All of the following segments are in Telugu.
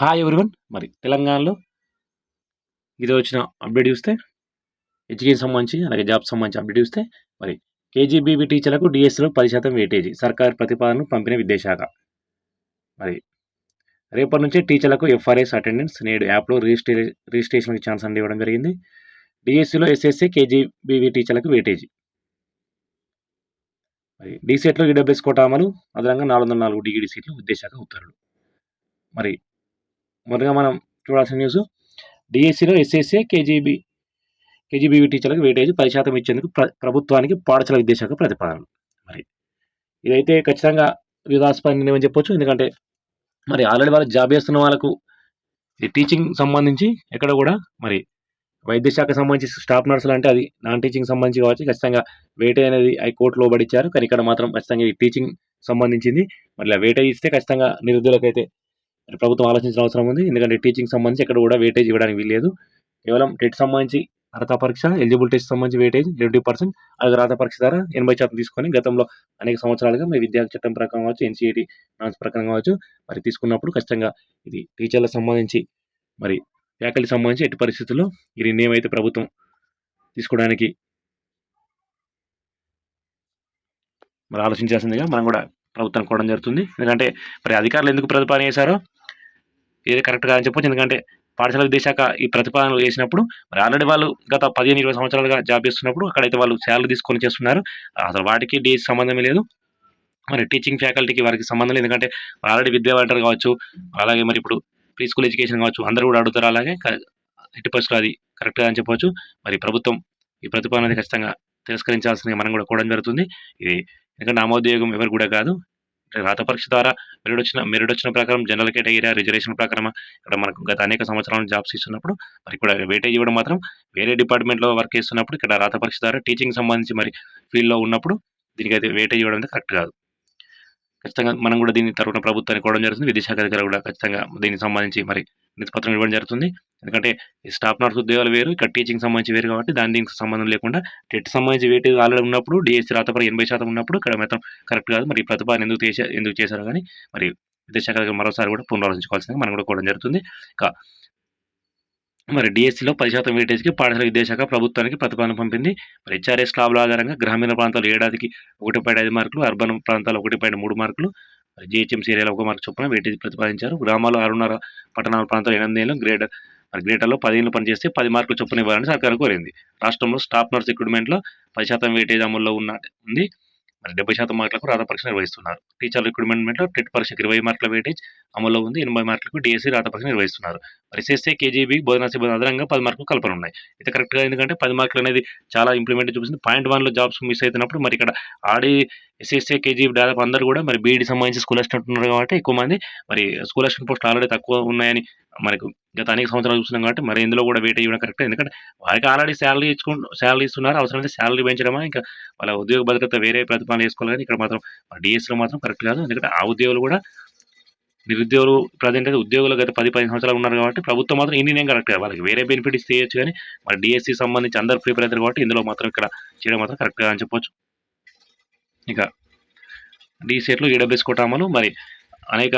హాయ్ ఎవరివన్ మరి తెలంగాణలో ఇది వచ్చిన అప్డేట్ చూస్తే ఎడ్యుకేషన్ సంబంధించి అలాగే జాబ్ సంబంధించి అప్డేట్ చూస్తే మరి కేజీబీబీ టీచర్లకు డిఎస్లో పది శాతం వెయిటేజీ సర్కార్ ప్రతిపాదనను పంపిన విద్యాశాఖ. మరి రేపటి నుంచి టీచర్లకు ఎఫ్ఆర్ఎస్ అటెండెన్స్ నేడు యాప్లో రిజిస్ట్రే రిజిస్ట్రేషన్కి ఛాన్స్ అండి ఇవ్వడం జరిగింది. డిఎస్సిలో ఎస్ఎస్సి కేజీబీవీ టీచర్లకు వెయిటేజీ మరి డీసెట్లో ఈడబ్ల్యూఎస్ కోటా అమలు అదనంగా నాలుగు వందల నాలుగు డిగ్రీ సీట్లు విద్యాశాఖ ఉత్తర్వులు. మరి మొదటగా మనం చూడాల్సిన న్యూస్ డిఎస్సిలో ఎస్ఎస్ఏ కేజీబీ కేజీబీవీ టీచర్లకు వేటేజ్ పది శాతం ఇచ్చేందుకు ప్రభుత్వానికి పాఠశాల విద్యాశాఖ ప్రతిపాదనలు మరి ఇదైతే ఖచ్చితంగా వివాదాస్పద నిర్ణయం అని చెప్పొచ్చు. ఎందుకంటే మరి ఆల్రెడీ వాళ్ళు జాబ్ చేస్తున్న వాళ్ళకు ఈ టీచింగ్ సంబంధించి ఎక్కడ కూడా మరి వైద్య శాఖ సంబంధించి స్టాఫ్ నర్సులు అంటే అది నాన్ టీచింగ్ సంబంధించి కావచ్చు. ఖచ్చితంగా వెయిటేజ్ అనేది హైకోర్టులో పడిచ్చారు కానీ ఇక్కడ మాత్రం ఖచ్చితంగా ఈ టీచింగ్ సంబంధించింది. మరి వేట ఇస్తే ఖచ్చితంగా నిరుద్యోగులకైతే మరి ప్రభుత్వం ఆలోచించిన అవసరం ఉంది. ఎందుకంటే టీచింగ్ సంబంధించి ఎక్కడ కూడా వెయిటేజ్ ఇవ్వడానికి వీల్లేదు. కేవలం టెట్ సంబంధించి అర్హత పరీక్ష ఎలిజిబుల్ సంబంధించి వెయిటేజ్ ఎయిటీ పర్సెంట్ అది రాత పరీక్ష ద్వారా ఎనభై శాతం తీసుకొని గతంలో అనేక సంవత్సరాలుగా మీ విద్యా చట్టం ప్రకారం కావచ్చు ఎన్సీఈటీ నాన్స్ ప్రకారం కావచ్చు మరి తీసుకున్నప్పుడు ఖచ్చితంగా ఇది టీచర్లకు సంబంధించి మరి ఫ్యాకల్టీ సంబంధించి ఎట్టి పరిస్థితుల్లో ఈ నిర్ణయం అయితే ప్రభుత్వం తీసుకోవడానికి మరి ఆలోచించాల్సిందిగా మనం కూడా ప్రభుత్వం కోవడం జరుగుతుంది. ఎందుకంటే మరి అధికారులు ఎందుకు ప్రతిపాదన చేశారో ఏది కరెక్ట్ కాదని చెప్పొచ్చు. ఎందుకంటే పాఠశాల విద్యాశాఖ ఈ ప్రతిపాదనలు చేసినప్పుడు మరి ఆల్రెడీ వాళ్ళు గత పదిహేను ఇరవై సంవత్సరాలుగా జాబ్ చేస్తున్నప్పుడు అక్కడైతే వాళ్ళు శాలరీ తీసుకొని చేస్తున్నారు. అసలు వాటికి డేస్ సంబంధమే లేదు. మరి టీచింగ్ ఫ్యాకల్టీకి వారికి సంబంధం లేదు. ఎందుకంటే ఆల్రెడీ విద్యావంటర్ కావచ్చు అలాగే మరి ఇప్పుడు ప్రీ స్కూల్ ఎడ్యుకేషన్ కావచ్చు అందరూ కూడా అడుగుతారు అలాగే ఎట్టి పరిస్థితులు అది కరెక్ట్గా అని చెప్పవచ్చు మరి ప్రభుత్వం ఈ ప్రతిపాదన అనేది ఖచ్చితంగా తిరస్కరించాల్సిందిగా మనం కూడా కోవడం జరుగుతుంది. ఇది ఎందుకంటే నామోద్యోగం ఎవరు కూడా కాదు. రాత పరీక్ష ద్వారా మెరిట్ వచ్చిన మెరిట్ వచ్చిన ప్రకారం జనరల్ కేటగిరీ రిజర్వేషన్ ప్రకారం ఇక్కడ మనకు గత అనేక సంవత్సరాల జాబ్స్ ఇస్తున్నప్పుడు మరి ఇక్కడ వేటేజ్ ఇవ్వడం మాత్రం వేరే డిపార్ట్మెంట్లో వర్క్ చేస్తున్నప్పుడు ఇక్కడ రాత పరీక్ష ద్వారా టీచింగ్ సంబంధించి మరి ఫీల్డ్లో ఉన్నప్పుడు దీనికి అయితే వెయిటేజ్ ఇవ్వడం కరెక్ట్ కాదు. ఖచ్చితంగా మనం కూడా దీని తరపున ప్రభుత్వానికి ఇవ్వడం జరుగుతుంది. విదేశాఖ దగ్గర కూడా ఖచ్చితంగా దీనికి సంబంధించి మరి నిధిపత్రం ఇవ్వడం జరుగుతుంది. ఎందుకంటే ఈ స్టాఫ్ నర్స్ ఉద్యోగాలు వేరు ఇక్కడ టీచింగ్ సంబంధించి వేరు కాబట్టి దాని దీనికి సంబంధం లేకుండా టెట్ సంబంధించి వేటి ఆల్రెడీ ఉన్నప్పుడు డిఎస్సీ రాతపై ఎనభై శాతం ఉన్నప్పుడు ఇక్కడ మాత్రం కరెక్ట్ కాదు. మరి ఈ ప్రతిపాదన ఎందుకు చేసే ఎందుకు చేశారు కానీ మరి విదేశాఖ దగ్గర మరోసారి కూడా పునరాలోచించుకోవాల్సిందిగా మనం కూడా కోవడం జరుగుతుంది. ఇక మరి డిఎస్సిలో పది శాతం వెయిటేజ్కి పాఠశాల విద్యాశాఖ ప్రభుత్వానికి ప్రతిపాదన పంపింది. మరి హెచ్ఆర్ఎస్ స్లాబ్ల ఆధారంగా గ్రామీణ ప్రాంతాలు ఏడాదికి ఒకటి పాయింట్ ఐదు మార్కులు అర్బన్ ప్రాంతాలు ఒకటి పాయింట్ మూడు మార్కులు మరి జిహెచ్ఎంసీ ఏరియాలో ఒక మార్కు చొప్పున వెయిటేజ్ ప్రతిపాదించారు. గ్రామాలు ఆరున్నర పట్టణాల ప్రాంతాలు ఎనిమిది ఏళ్ళు గ్రేడ్ మరి గ్రేటర్లో పదిహేను పనిచేస్తే పది మార్కులు చొప్పున ఇవ్వాలని సర్కారు కోరింది. రాష్ట్రంలో స్టాఫ్ నర్స్ రిక్రూట్మెంట్లో పది శాతం వెయిటేజ్ అమల్లో ఉన్న ఉంది. మరి డెబ్బై శాతం మార్కులకు రాత పరీక్ష నిర్వహిస్తున్నారు. టీచర్ రిక్రూట్మెంట్లో టెట్ పరీక్షకు ఇరవై మార్కుల వెయిటేజ్ అమల్లో ఉంది. ఎనభై మార్కులకు డిఎస్సీ రాత పరీక్ష నిర్వహిస్తున్నారు. మరి ఎస్ఎస్ఏ కేజీబీ బోధనా సిబ్బంది అదనంగా పది మార్కులు కల్పన ఉన్నాయి ఇది కరెక్ట్గా ఎందుకంటే పది మార్కులు అనేది చాలా ఇంప్లిమెంట్ చూపిస్తుంది పాయింట్ వన్లో జాబ్స్ మిస్ అవుతున్నప్పుడు మరి ఇక్కడ ఆడి ఎస్ఎస్ఏ కేజీబీ దాదాపు అందరూ కూడా మరి బీఈడి సంబంధించి స్కూల్ అసిస్టెంట్ ఉన్నారు కాబట్టి ఎక్కువ మంది మరి స్కూల్ అసిస్టెంట్ పోస్ట్ ఆల్రెడీ తక్కువ ఉన్నాయని మనకు గత అనేక సంవత్సరాలు చూస్తున్నాం కాబట్టి మరి ఇందులో కూడా వెయిట్ ఇవ్వడం కరెక్ట్ ఎందుకంటే వారికి ఆల్రెడీ శాలరీ ఇచ్చుకుంటూ శాలరీ ఇస్తున్నారు. అవసరమైతే శాలరీ పెంచడమా ఇంకా వాళ్ళ ఉద్యోగ భద్రత వేరే ప్రతిపాదన చేసుకోవాలి కానీ ఇక్కడ మాత్రం డిఎస్లో మాత్రం కరెక్ట్ కాదు. ఎందుకంటే ఆ ఉద్యోగులు కూడా నిరుద్యోగులు ప్రజెంట్ అయితే ఉద్యోగులు గత పది పది సంవత్సరాలు ఉన్నారు కాబట్టి ప్రభుత్వం మాత్రం ఇన్ని నేను కరెక్ట్ వాళ్ళకి వేరే బెనిఫిట్ ఇస్తే చేయొచ్చు కానీ మరి డిఎస్సి సంబంధించి అందరు ప్రిపేర్ అవుతారు కాబట్టి ఇందులో మాత్రం ఇక్కడ చేయడం మాత్రం కరెక్ట్గా అని చెప్పొచ్చు. ఇక డిసెట్లో ఈడబ్ల్యూఎస్ కోట అమలు మరి అనేక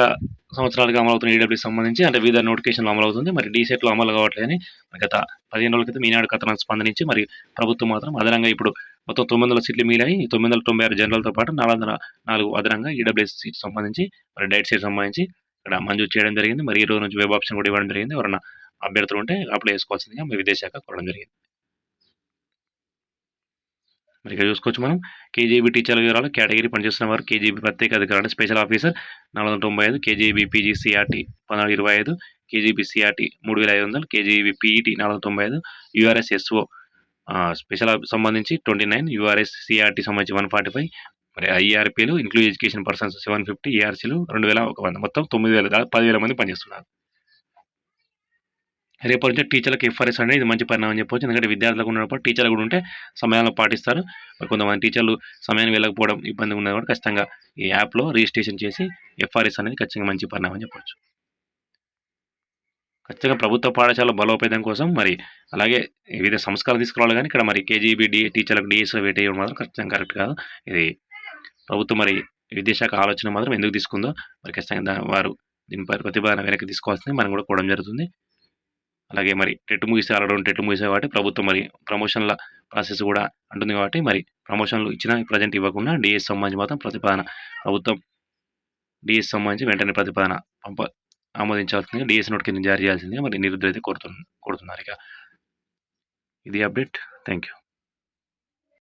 సంవత్సరాలుగా అమలవుతున్న ఈడబ్ల్యూఎస్ సంబంధించి అంటే వివిధ నోటిఫికేషన్లు అమలవుతుంది మరి డిసెట్లు అమలు కావట్లేదని గత పదిహేను రోజుల క్రితం ఈనాడు కథనానికి స్పందించి మరి ప్రభుత్వం మాత్రం అదనంగా ఇప్పుడు మొత్తం తొమ్మిది వందల సీట్లు మీలాయి తొమ్మిది వందల తొంభై ఆరు జనరల్తో పాటు నాలుగు వందల నాలుగు అదనంగా ఈడబ్ల్యూఎస్ సీట్ సంబంధించి మరి డైట్ సీట్ సంబంధించి ఇక్కడ మంజూరు చేయడం జరిగింది. మరి ఈ రోజు నుంచి వెబ్ ఆప్షన్ కూడా ఇవ్వడం జరిగింది. ఎవరైనా అభ్యర్థులు ఉంటే అప్లై చేసుకోవాల్సిందిగా మీ విదేశాఖ కోరడం జరిగింది. మరి ఇక్కడ చూసుకోవచ్చు మనం. కేజీబీ టీచర్ల వివరాలు కేటగిరీ పనిచేస్తున్న వారు కేజీబీ ప్రత్యేక అధికారి స్పెషల్ ఆఫీసర్ నాలుగు వందల తొంభై ఐదు కేజీబీ పీజీ సిఆర్టీ పద్నాలుగు ఇరవై ఐదు కేజీబీ సిఆర్టీ మూడు వేల ఐదు వందలు కేజీబీ పీఈటీ నాలుగు వందల తొంభై ఐదు యూఆర్ఎస్ ఎస్ఓ స్పెషల్ సంబంధించి ట్వంటీ నైన్ యూఆర్ఎస్ సిఆర్టీ సంబంధించి వన్ ఫార్టీ ఫైవ్ మరి ఐఆర్పీలు include education persons seven fifty ఈఆర్సీలు రెండు వేల ఒక వంద. మొత్తం తొమ్మిది వేల పదివేల మంది పనిచేస్తున్నారు. రేపటి నుంచి టీచర్లకు ఎఫ్ఆర్ఎస్ అనేది ఇది మంచి పరిణామం చెప్పవచ్చు ఎందుకంటే విద్యార్థులకు ఉన్నప్పుడు టీచర్లు కూడా ఉంటే సమయాలను పాటిస్తారు. మరి కొంతమంది టీచర్లు సమయాన్ని వెళ్ళకపోవడం ఇబ్బంది ఉన్నది కూడా ఖచ్చితంగా ఈ యాప్లో రిజిస్ట్రేషన్ చేసి ఎఫ్ఆర్ఎస్ అనేది ఖచ్చితంగా మంచి పరిణామం చెప్పవచ్చు ఖచ్చితంగా ప్రభుత్వ పాఠశాల బలోపేతం కోసం మరి అలాగే వివిధ సంస్కారాలు తీసుకురావాలి కానీ ఇక్కడ మరి కేజీబీ డి టీచర్లకు డిఎస్ వెయిట్ అయ్యడం మాత్రం ఖచ్చితంగా కరెక్ట్ కాదు. ఇది ప్రభుత్వం మరి విద్యాశాఖ ఆలోచన మాత్రం ఎందుకు తీసుకుందో మరి ఖచ్చితంగా వారు దీనిపై ప్రతిపాదన వెనక్కి తీసుకోవాల్సింది మనం కూడా కోవడం జరుగుతుంది. అలాగే మరి టెట్ ముగిసే ఆడడం టెట్ ముగిసే కాబట్టి ప్రభుత్వం మరి ప్రమోషన్ల ప్రాసెస్ కూడా అంటుంది కాబట్టి మరి ప్రమోషన్లు ఇచ్చినా ప్రజెంట్ ఇవ్వకుండా డిఎస్ సంబంధించి మాత్రం ప్రతిపాదన ప్రభుత్వం డిఎస్ సంబంధించి వెంటనే ప్రతిపాదన పంప ఆమోదించాల్సిందిగా డిఎస్ నోట్ కింద జారీ చేయాల్సిందిగా మరి నిరుద్యోగి కోరుతు కోరుతున్నారు ఇక. ఇది అప్డేట్. Thank you